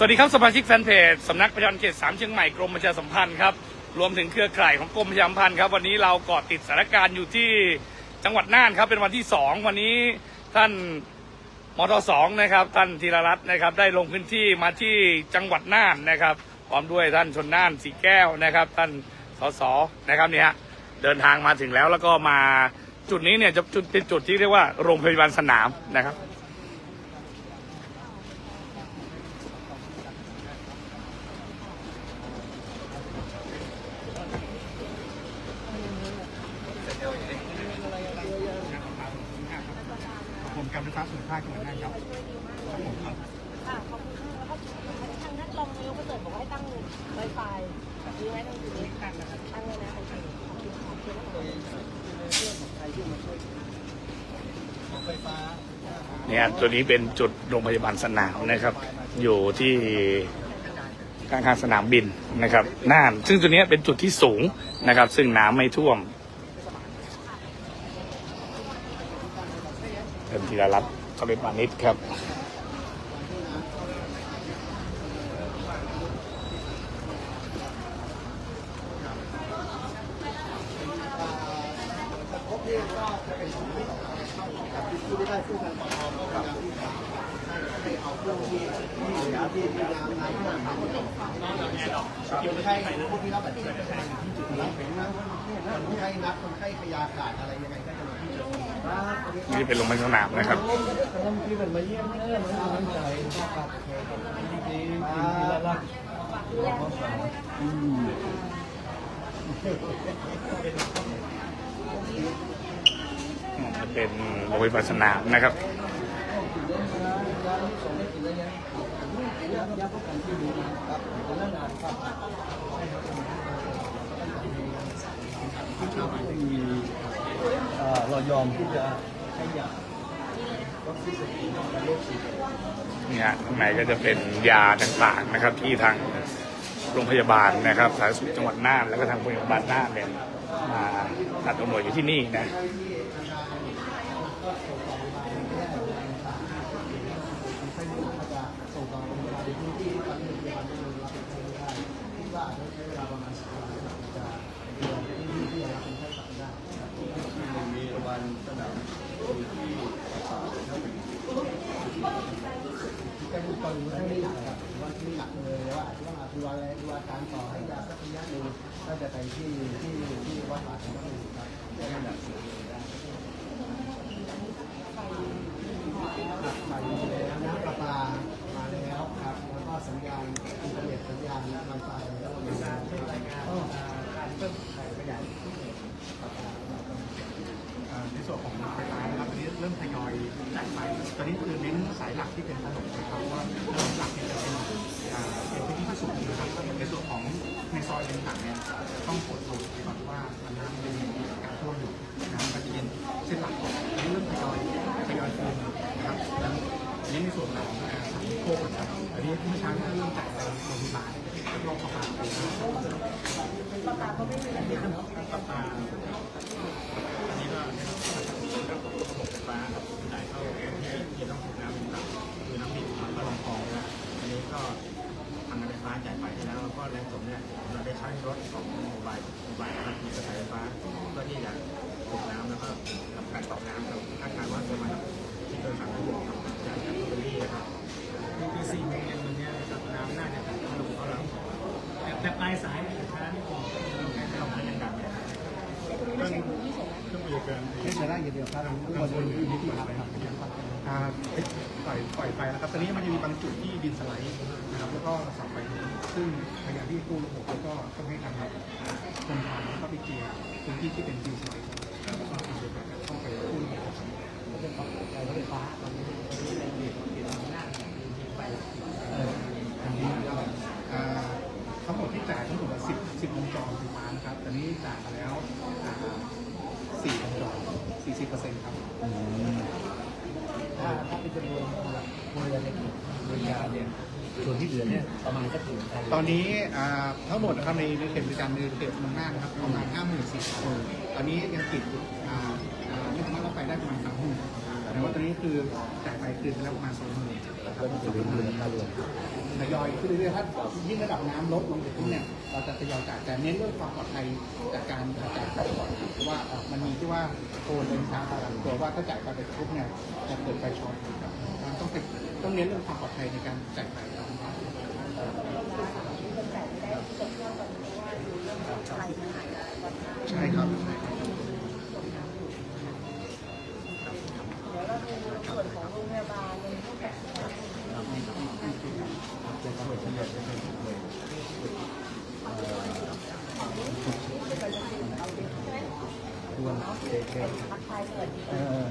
สวัสดีครับสมาชิกแฟนเพจสำนักประชาธ์เขตสามเชียงใหม่กรมประชาสัมพันธ์ครับรวมถึงเครือข่ายของกรมประชาสัมพันธ์ครับวันนี้เราเกาะติดสถานการณ์อยู่ที่จังหวัดน่านครับเป็นวันที่สองวันนี้ท่านมทสองนะครับท่านธีรรัตน์นะครับได้ลงพื้นที่มาที่จังหวัดน่านนะครับพร้อมด้วยท่านชนน่านสีแก้วนะครับ ท่านสสนะครับเนี่ยเดินทางมาถึงแล้วแล้วก็มาจุดนี้เนี่ยจะจุดเป็นจุดที่เรียกว่าโรงพยาบาลสนามนะครับ การไฟฟ้าส่วนภาคจังหวัดน่านครับครับผมครับค่ะขอบคุณค่ะแล้วก็ทางท่านรองนายกประเสริฐบอกว่าให้ตั้งไวไฟมีไว้ตรงจุดนี้ตั้งนะครับตั้งเลยนะโอเคขอบคุณค่ะเชิญนะคะไฟฟ้าเนี่ยตัวนี้เป็นจุดโรงพยาบาลสนามนะครับ อยู่ที่ข้างๆสนามบินนะครับน่าน ซึ่งตัวเนี้ยเป็นจุดที่สูงนะครับ ซึ่งน้ำไม่ท่วมเป็น ธีรรัตน์เขาเป็นปานิชครับ ที่ได้ผู้การปกครองก็พยายามที่จะให้เอาเครื่องที่ที่เหลือที่พยายามน้ำท่วมคนไข้ผู้ที่รับบาดเจ็บที่จุดนี้เป็นนะคนไข้นับคนไข้ขยาขาดอะไรยังไงก็จะมาที่จุด นี้นี่เป็นโรงพยาสนามนะครับท่านที่เป็นมาเยี่ยมเพื่อนมันน้ำใจครับจริงจริงทีละรักจะเป็นโรงพยาบาลสนามนะครับเรายอมที่จะ เนี่ยข้างในก็จะเป็นยาต่างๆนะครับ ที่ทางโรงพยาบาลนะครับสาธารณสุขจังหวัดน่านแล้วก็ทางโรงพยาบาลน่านเนี่ยมาตัดตำรวยอยู่ที่นี่นะ สัญญาณอินเทอร์เน็ตสัญญาณไวไฟแล้วก็มีการเพิ่มรายงานการเพิ่มขยายในส่วนของไฟฟ้านะครับตอนนี้เริ่มทยอยจ่ายไฟตอนนี้คือเน้นสายหลักที่เป็นถนนนะครับว่าถนนหลักเนี่ยจะเป็นเป็นพื้นที่ที่สูงนะครับในส่วนของในซอยต่างๆเนี่ยต้องตรวจสอบก่อน วันน้ำเป็นการท่วมอยู่นะครับก็จะเป็นเส้นหลักนี่เริ่มทยอยทยอยคืนนะครับแล้วอันนี้ในส่วนของสายโคกนะครับอันนี้เมื่อเช้าเริ่มจ่ายไปโรงพยาบาลแล้วก็ประมาประปาก็ไม่มีประปาอันนี้ก็ระบบไฟฟ้าครับจ่ายเข้าที่ที่ต้องสูบน้ำต่างๆคือน้ำดิบแล้วก็ลำคลองนะอันนี้ก็ทางการไฟฟ้าจ่ายไปให้แล้วแล้วก็แรงส่งเนี่ยเราได้ใช้รถของ จุดที่ดินสไลด์นะครับแล้วก็สับไปซึ่งพยายามที่กู้ระบบแล้วก็ต้องให้ทางคนทางแล้วก็ไปเกียร์พื้นที่ที่เป็นดินสไลด์แล้วก็ทำโดยการเข้าไปกู้ระบบครับ ก็เป็นของการรถไฟฟ้าตอนนี้เป็นเด็กเด็กหน้าไปเออ อันนี้อ่าทั้งหมดที่จ่ายทั้งหมดสิบสิบวงจรไฟฟ้านะครับ ตอนนี้จ่ายมาแล้วอ่าสี่วงจรสี่สิบเปอร์เซ็นต์ครับ ถ้าถ้าเป็นจำนวนครัวเรือนในบริการเนี่ยส่วนที่เหลือเนี่ยประมาณสักถึง ตอนนี้อ่าทั้งหมดนะครับในในเขตบริการในเขตเมืองน่านนะครับประมาณห้าหมื่นสี่คนตอนนี้ยังติดอ่าอ่าไม่สามารถเรับไฟได้ประมาณสามหมื่นแต่ว่าตอนนี้คือจ่ายไปคืนแล้วประมาณสองหมื่นนะครับทยอยขึ้นเรื่อยๆถ้ายิ่งระดับน้ำลดลงไปปุ๊บเนี่ยเราจะทยอยจ่ายแต่เน้นเรื่องความปลอดภัยจากการจ่ายไปก่อนเพราะว่ามันมีที่ว่าโอนเป็นทางการตัวว่าถ้าจ่ายไปไปปุ๊บเนี่ยจะเกิดไฟช็อตครับต้องต้องเน้นเรื่องความปลอดภัยในการจ่ายไปครับ ใช่ครับเดี๋ยวเราดูส่วนของโรงพยาบาลในรูปแบบควรเด็กทักทายเกิดเออ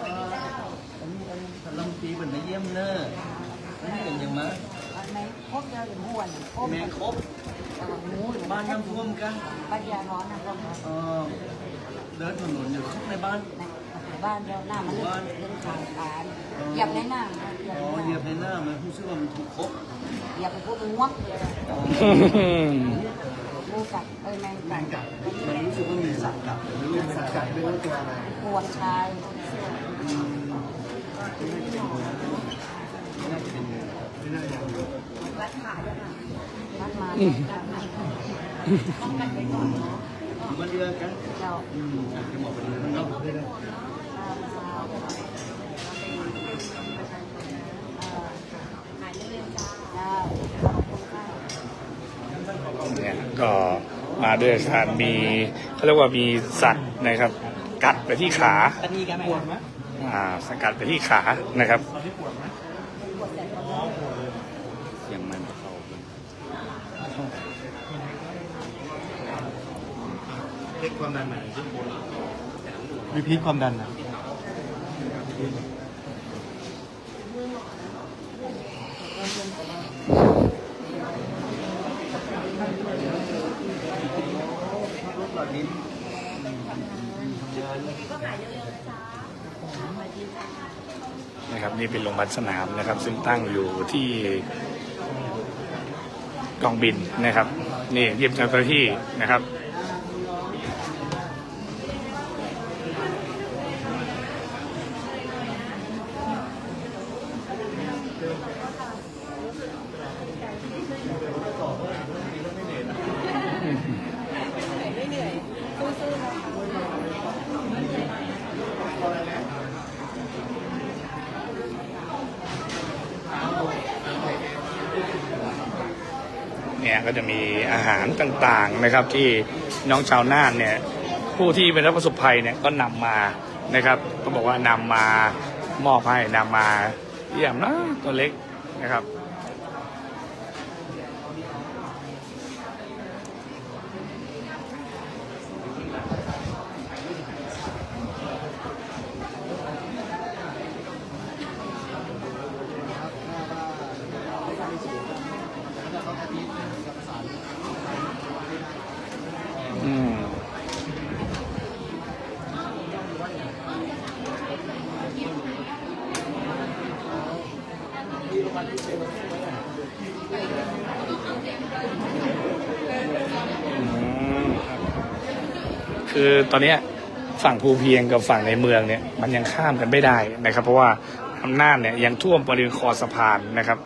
อันนี้อันนี้ทำลำปีเหมือนมาเยี่ยมเนอะอันนี้เป็นยังไง ใน ครบเดียวอย่างม้วนครบแม่ครบหมูหรือบ้านน้ำท่วมกันบ้านยาร้อนนะครับเออเดินถนนอยู่ในบ้านในบ้านเดียวหน้ามันเรื่องทางการเหยียบในหน้าเหยียบอ๋อเหยียบในหน้ามันผู้ชื่อว่ามันถูกครบเหยียบไปพวกม้วงงูกัดเอ้ยแมงแรกัดงจับมันรู้สึกว่ามีสัตว์กัดแต่ไม่รู้เป็นสัตว์กัดไม่รู้ตัวอะไรกวนชายน่าจะเป็นงูไม่น่าจะมี รัดขาด้วยค่ะรัดมารัดมาป้องกันไว้ก่อนเนาะอยู่บ้านเดียวกันเราอืมอาจจะบอกไปเลยมันเนาะเนี่ยก็มาด้วยสถานมีเขาเรียกว่ามีสัตว์นะครับ กัดไปที่ขาอันนี้กันไหมปวดไหมอ่าสกัดไปที่ขานะครับ ตอนที่ปวดไหม เสียงมันเขา เล็ก ความดันไหนรีพีทความดันนะรถหลอดลิ้นนะครับนี่เป็นโรงพยาบาลสนามนะครับ ซึ่งตั้งอยู่ที่กองบินนะครับ นี่เยี่ยมเจ้าหน้าที่นะครับ ไม่เหนื่อยสู้ๆนะคะ เนี่ยก็จะมีอาหารต่างๆนะครับที่น้องชาวน่านเนี่ยผู้ที่เป็นรับประสบภัยเนี่ยก็นำมานะครับก็บอกว่านำมามอบให้นำมาเยี่ยมนะตัวเล็กนะครับ คือตอนนี้ฝั่งภูเพียงกับฝั่งในเมืองเนี่ยมันยังข้ามกันไม่ได้นะครับ เพราะว่าอำนาจเนี่ยยังท่วมบริเวณคอสะพานนะครับ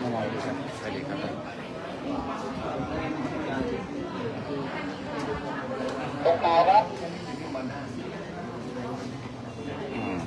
อะไรดีครับสวัสดีครับ อืม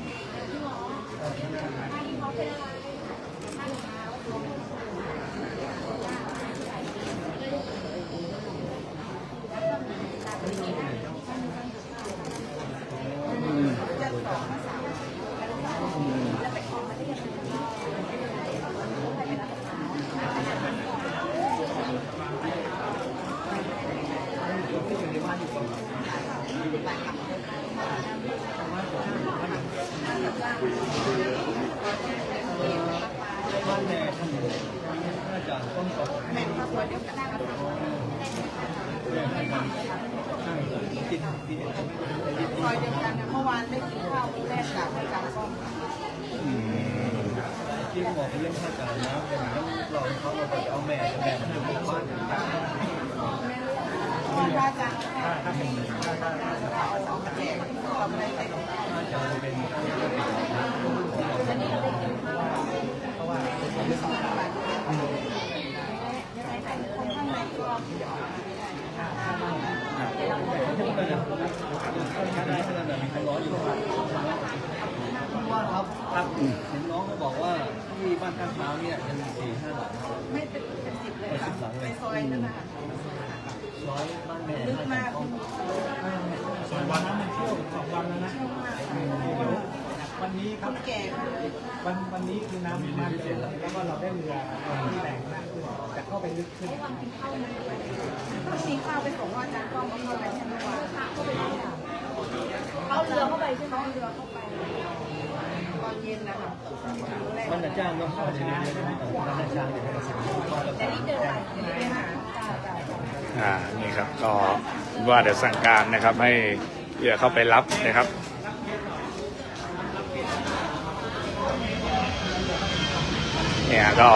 ซอยเดียวกันนะเมื่อวานได้กินข้าวมื้อแรกจากอาจารย์ก้องอืมที่หมอเขาเล่นท่าการนะเป็นต้องรอเขาเราจะเอาแม่แม่มาอยู่บ้านว่าครับครับ เห็นน้องเขาบอกว่าที่บ้านท่าเช้าเนี่ยยังสี่ห้าหลังไม่เป็นเป็นสิบเลยค่ะในซอยนั่นนะคะร้อยบ้านแม่ลึกมากสองวันนั้นมันเที่ยวสองวันแล้วนะวันนี้ครับนแก่วันวันนี้คือน้ำมากเลยแล้วก็เราได้เรือที่แรงมากขึ้นแต่เข้าไปลึกขึ้นต้องมีข้าวไปส่งว่าอาจารย์ก้องเข้าไปใช่ไหมวะเอาเรือเข้าไปใช่ไหมเรือเข้าไป อนเย็นนะคะแรกบ้านตาจ้างก็เข้าไปในนี้บ้านตาจ้างเนี่ยเนสิ่งที่แต่นี่เดินไปไปหาอ่านี่ครับก็ว่าเดี๋ยวสั่งการนะครับ ให้เรือเข้าไปรับนะครับเนี่ยก็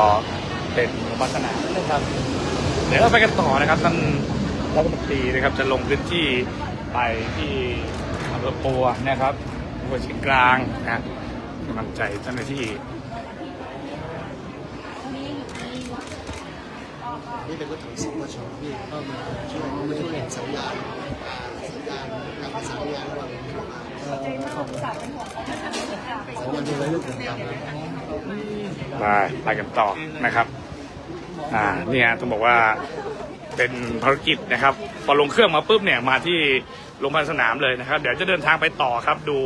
เป็นวัฒนานะครับเดี๋ยวเราไปกันต่อนะครับท่านรัฐมนตรีนะครับจะลงพื้นที่ไปที่อำเภอปัวนะครับอำเภอเชียงกลางนะ กำลังใจเจ้าหน้าที่นี่เป็นรถของสปชพี่ก็มาช่วยมาช่วยสัญญาณสัญญาณการประสานงานระหว่างสองวันที่ไรลูกถึงกันไปไปกันต่อนะครับ อ่าเนี่ยต้องบอกว่าเป็นภารกิจนะครับ พอลงเครื่องมาปุ๊บเนี่ยมาที่โรงพยาบาลสนามเลยนะครับ เดี๋ยวจะเดินทางไปต่อครับดู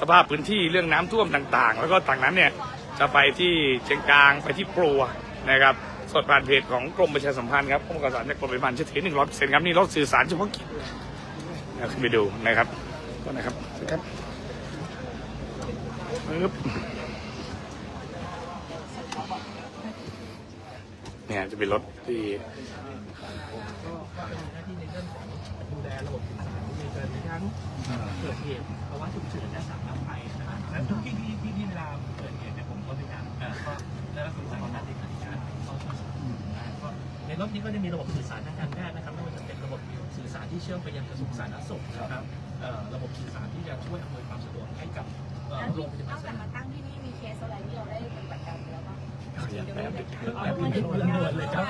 สภาพพื้นที่เรื่องน้ำท่วมต่างๆ แล้วก็ต่างนั้นเนี่ยจะไปที่เชียงกลางไปที่ปลัวนะครับสดผ่านเพจของกรมประชาสัมพันธ์ครับกรมการสารจากกรมประชาสัมพันธ์เฉทีหนึ่งร้อยเปอร์เซ็นต์ครับนี่รถสื่อสารเฉพาะกิจนะขึ้นไปดูนะครับก็นะครับครับปึ๊บเนี่ยจะเป็นรถที่ดูแลระบบสื่อสารในกรณีทั้ง กิดเหตุภาวะฉุกเฉินและสาธารณภัยนะครับและทุกที่ที่ที่ที่เวลาเกิดเหตุเนี่ยผมก็พยายามเอ่อก็ได้รับสื่อสารการในการการเข้าช่วยเหลือก็ในรถนี้ก็จะมีระบบสื่อสารทางการแพทย์นะครับไม่ว่าจะเป็นระบบสื่อสารที่เชื่อมไปยังกระทรวงสาธารณสุขนะครับระบบสื่อสารที่จะช่วยอำนวยความสะดวกให้กับโรงพยาบาลสแต่มาตั้งที่นี่มีเคสอะไรที่เราได้ปฏิบัติการแล้วบ้างขยับแป๊บนึงแบบนี้เดินเลยครับ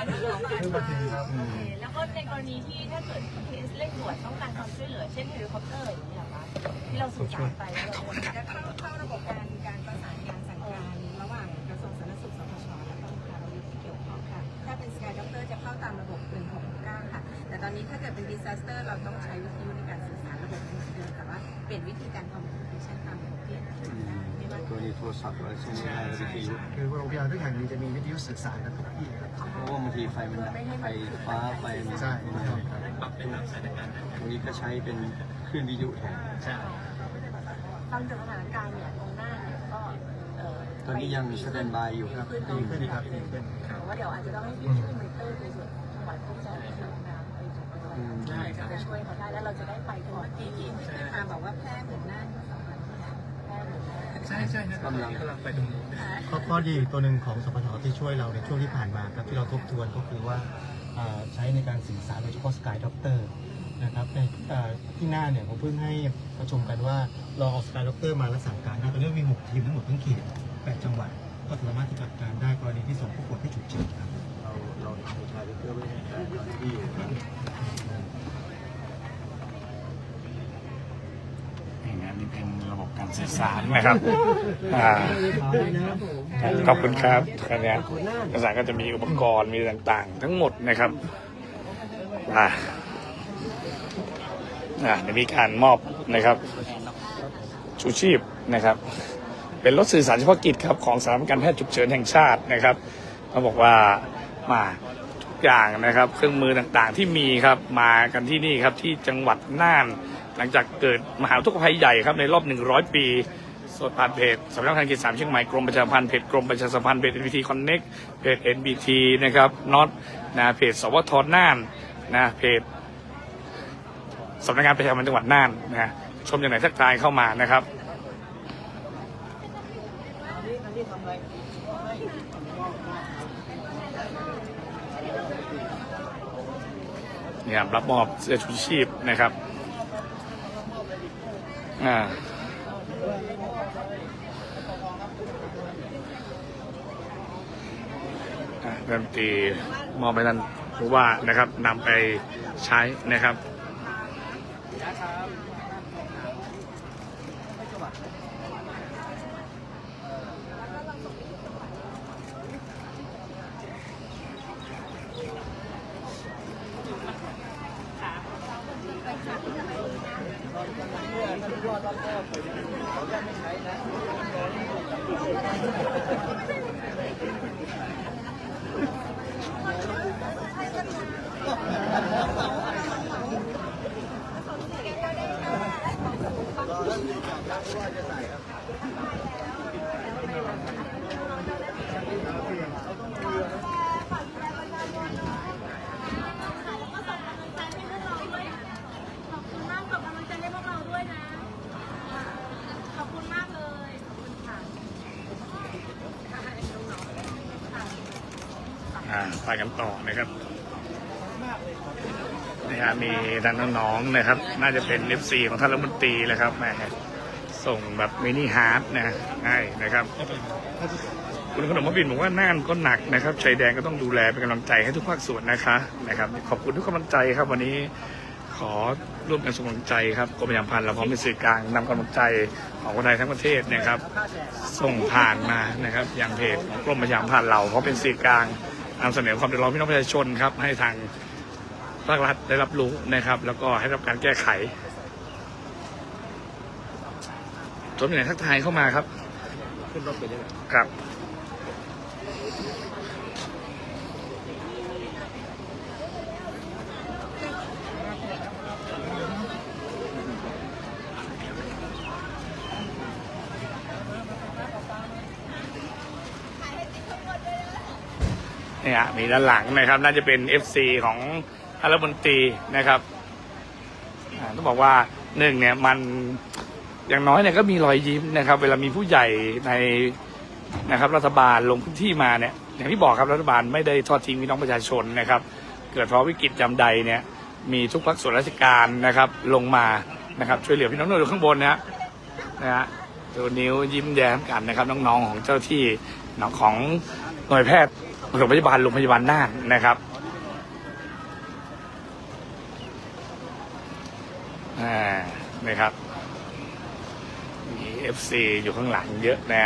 แล้วก็ในกรณีที่ถ้าเกิดเคสเร่งด่วนต้องการความช่วยเหลือ เช่นเฮลิคอปเตอร์อย่างนี้ยค่ะ ที่เราสื่อสารไปแล้วเราจะเข้าเข้าระบบการการประสานงานสั่งการระหว่างกระทรวงสาธารณสุขสพชและก็องค์การบริหารที่เกี่ยวข้องค่ะ ถ้าเป็นสกายด็อกเตอร์จะเข้าตามระบบ1669ค่ะ แต่ตอนนี้ถ้าเกิดเป็นดิซาสเตอร์เราต้องใช้วิทยุในการสื่อสารระบบเหมือนเดิมแต่ว่าเปลี่ยนวิธีการคอมมิวนิเคชันตามระบบที่ได้ไม่ว่าตัวนี้โทรศัพท์อะไรซึ่งไม่ได้วิทยุคือโรงพยาบาลทุกแห่งนี้จะมีวิทยุสื่อสารกันทุกที่ครับเพราะว่าบางทีไฟมันดับไฟฟ้าไฟมันใช่ไม่ครับปรับเป็นตามสถานการณ์ตรงนี้ก็ใช้เป็น คลื่นวิทยุแทนใช่ฟังจากสถานการณ์เนี่ยตรงหน้าเนี่ยก็เอ่อตอนนี้ยังสแตนบายอยู่ครับดีขึ้นครับดีขึ้นแต่ว่าเดี๋ยวอาจจะต้องให้พี่ช่วยมอนิเตอร์ในส่วนของจังหวัดที่จะมีน้ำไปถึงอืมได้ครับจะช่วยเขาได้แล้วเราจะได้ไปก่อนที่ที่ขึ้นมาบอกว่าแพร่เหมือนน่านที่สำคัญที่สุดแค่หนึ่งใช่ใช่นะกำลังกำลังไปตรงนู้นข้อข้อดีตัวหนึ่งของสพทที่ช่วยเราในช่วงที่ผ่านมาครับที่เราทบทวนก็คือว่าอ่าใช้ในการสื่อสารโดยเฉพาะสกายด็อกเตอร์ นะครับในที่หน้าเนี่ยผมเพิ่งให้ประชุมกันว่าเราเอาสกายด็อกเตอร์มารักษาการได้ตอนนี้มีหกทีมทั้งหมดทั้งเขตแปดจังหวัดก็สามารถที่จัดการได้กรณีที่ส่งผู้ป่วยที่ฉุกเฉินครับเราเราทำชายเพื่อไม่ให้การที่อยู่นี่นนี่เป็นระบบการสื่อสารนะครับขอบคุณครับครับเนี่ยภาษาก็จะมีอุปกรณ์มีต่างๆ ทั้งหมดนะครับอ่า อ่าเดี๋ยวมีการมอบนะครับชูชีพนะครับ เป็นรถสื่อสารเฉพาะกิจครับของสถาบันการแพทย์ฉุกเฉินแห่งชาตินะครับเขาบอกว่ามาทุกอย่างนะครับ เครื่องมือต่างๆที่มีครับมากันที่นี่ครับที่จังหวัดน่าน หลังจากเกิดมหาอุกภัยใหญ่ครับในรอบ 100 ปีสดผ่านเพจสำนักงานเขตสามเชียงใหม่กรมประชาพันธ์เพจกรมประชาสัมพันธ์เพจ NBT Connect เพจ NBT นะครับน็อตนะเพจสวทน่านนะเพจ สำนักงานประชาสัมพันธ์จังหวัดน่านนะชมจากไหนทักทายเข้ามานะครับเนี่ยรับมอบเสื้อชูชีพนะครับอ่าอ่ารัฐมนตรีมอบให้ท่านผู้ว่านะครับนำไปใช้นะครับ ขอบคุณมากกับกำลังใจให้พวกเราด้วยนะ ไปกันต่อนะครับนี่ฮะมีทางน้องๆนะครับ น่าจะเป็น FC ของท่านรัฐมนตรีเลยครับแหม ส่งแบบมินิฮาร์ดนะให้นะครับคุณขนมมบินบอกว่าน่านก็หนักนะครับชายแดนก็ต้องดูแลเป็นกำลังใจให้ทุกภาคส่วนนะคะนะครับ ขอบคุณทุกกำลังใจครับ วันนี้ขอร่วมกันส่งกำลังใจครับกรมประชามพันธ์เราพร้อมเป็นสื่อกลางนำกำลังใจของคนไทยทั้งประเทศนะครับ ส่งผ่านมานะครับอย่างเพจของกรมประชามพันธ์เราเพราะเป็นสื่อกลางนำเสนอความเดือดร้อนพี่น้องประชาชนครับให้ทางภาครัฐได้รับรู้นะครับ แล้วก็ให้รับการแก้ไข ชมอยู่ไหนทักทายเข้ามาครับ ขึ้นรถไปได้ครับ นี่ยมีด้านหลังนะครับ น่าจะเป็น FC ของท่านรัฐมนตรีนะครับอ่าต้องบอกว่าหนึ่งเนี่ยมัน อย่างน้อยเนี่ยก็มีรอยยิ้มนะครับ เวลามีผู้ใหญ่ในนะครับ รัฐบาลลงพื้นที่มาเนี่ย อย่างที่บอกครับรัฐบาลไม่ได้ทอดทิ้งพี่น้องประชาชนนะครับ เกิดเพราะวิกฤตจำใดเนี่ย มีทุกภาคส่วนราชการนะครับ ลงมานะครับช่วยเหลือพี่น้องเราอยู่ข้างบนนะฮะนะฮะดูนิ้วยิ้มแย้มกันนะครับ น้องๆของเจ้าที่น้องของหน่วยแพทย์โรงพยาบาลโรงพยาบาลน่านนะครับอ่านะครับ มีเอฟซีอยู่ข้างหลังเยอะนะ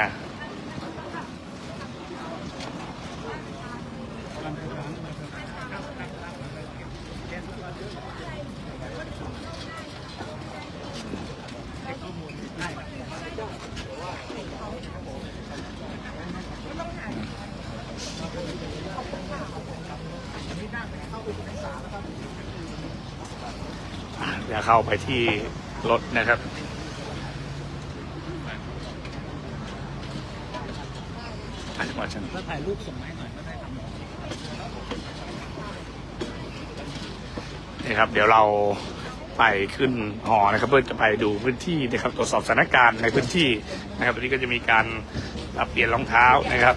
เดี๋ยวเข้าไปที่รถนะครับ อะจังหวะฉัน ถ้าถ่ายรูปส่งมาให้หน่อยก็ได้ครับนี่ครับ เดี๋ยวเราไปขึ้นหอนะครับ เพื่อจะไปดูพื้นที่นะครับตรวจสอบสถานการณ์ในพื้นที่นะครับวันนี้ก็จะมีการปรับเปลี่ยนรองเท้านะครับ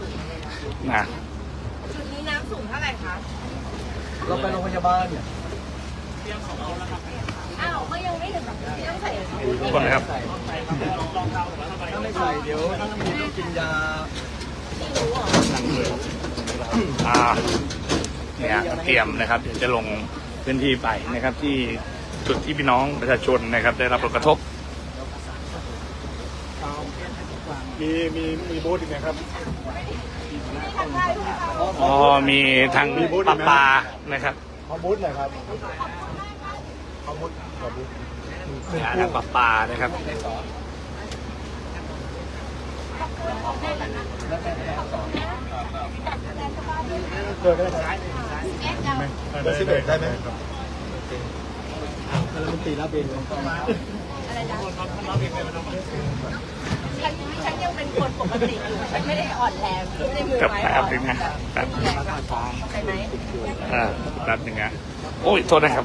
นะจุดนี้น้ำสูงเท่าไหร่คะเราไปโรงพยาบาลเนี่ยอ้าวก็ยังไม่ถึงแบบที่ต้องใส่ทุกคนนะครับถ้าไม่ใส่เดี๋ยวท่านมีต้องกินยา อ่าเนี่ยเตรียมนะครับเดี๋ยวจะลงพื้นที่ไปนะครับ ที่จุดที่พี่น้องประชาชนนะครับ ได้รับผลกระทบ มีมีมีบูธอีกไหมครับ อ๋อ มีทางปลาปลานะครับ ขอบูธหน่อยครับ ขอบูธขอบูธเนี่ยทางปลาปลานะครับ เกิดได้ไหมได้สิบเอ็ดได้ไหมรัฐมนตรีรับเองเลยอะไรนะฉันฉันยังเป็นคนปกติอยู่ฉันไม่ได้อ่อนแรงไม่ได้มือกับไม้แป๊บอนนึงนะแป๊บใช่ไหมอ่าแป๊บนึงนะโอ้ยโทษนะครับ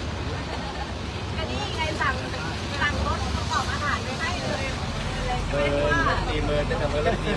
สั่งสั่งรถประกอบอาหารไปให้เลยเลยไม่ได้ว่า ตีมือจะทำอะไรตี